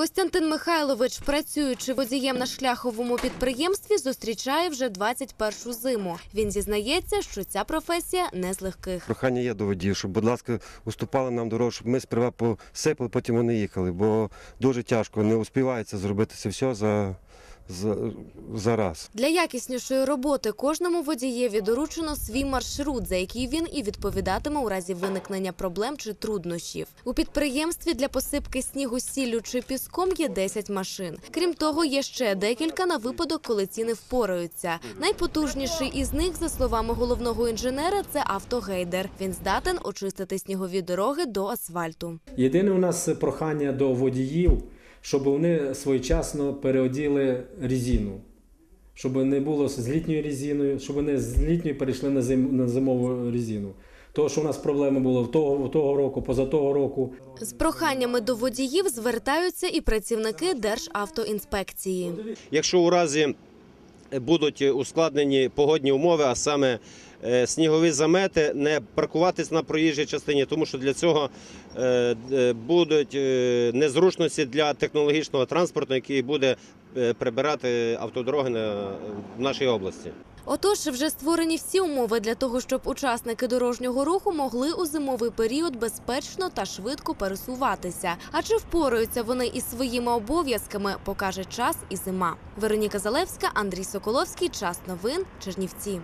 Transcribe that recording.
Костянтин Михайлович, працюючи водієм на шляховому підприємстві, зустрічає вже 21-шу зиму. Він зізнається, що ця професія не з легких. Прохання є до водіїв, щоб, будь ласка, уступали нам дорогу, щоб ми сперва посипали, потім вони їхали, бо дуже тяжко, не успівається зробити все за, за, за раз. Для якіснішої роботи кожному водієві доручено свій маршрут, за який він і відповідатиме у разі виникнення проблем чи труднощів. У підприємстві для посипки снігу сіллю чи піском є 10 машин. Крім того, є ще декілька на випадок, коли ці не впораються. Найпотужніший із них, за словами головного інженера, це автогейдер. Він здатен очистити снігові дороги до асфальту. Єдине у нас прохання до водіїв, щоб вони своєчасно переоділи резину. Щоб не було з літньою резиною, щоб вони з літньої перейшли на, зим, на зимову резину. Тому що у нас проблеми були в того, в того року, поза того року. З проханнями до водіїв звертаються і працівники Державтоінспекції. Якщо у разі будуть ускладнені погодні умови, а саме снігові замети, не паркуватись на проїжджій частині, тому що для цього е, е, будуть е, незручності для технологічного транспорту, який буде е, прибирати автодороги в нашій області. Отож, вже створені всі умови для того, щоб учасники дорожнього руху могли у зимовий період безпечно та швидко пересуватися. А чи впораються вони із своїми обов'язками, покаже час і зима. Вероніка Залевська, Андрій Соколовський. Час новин. Чернівці.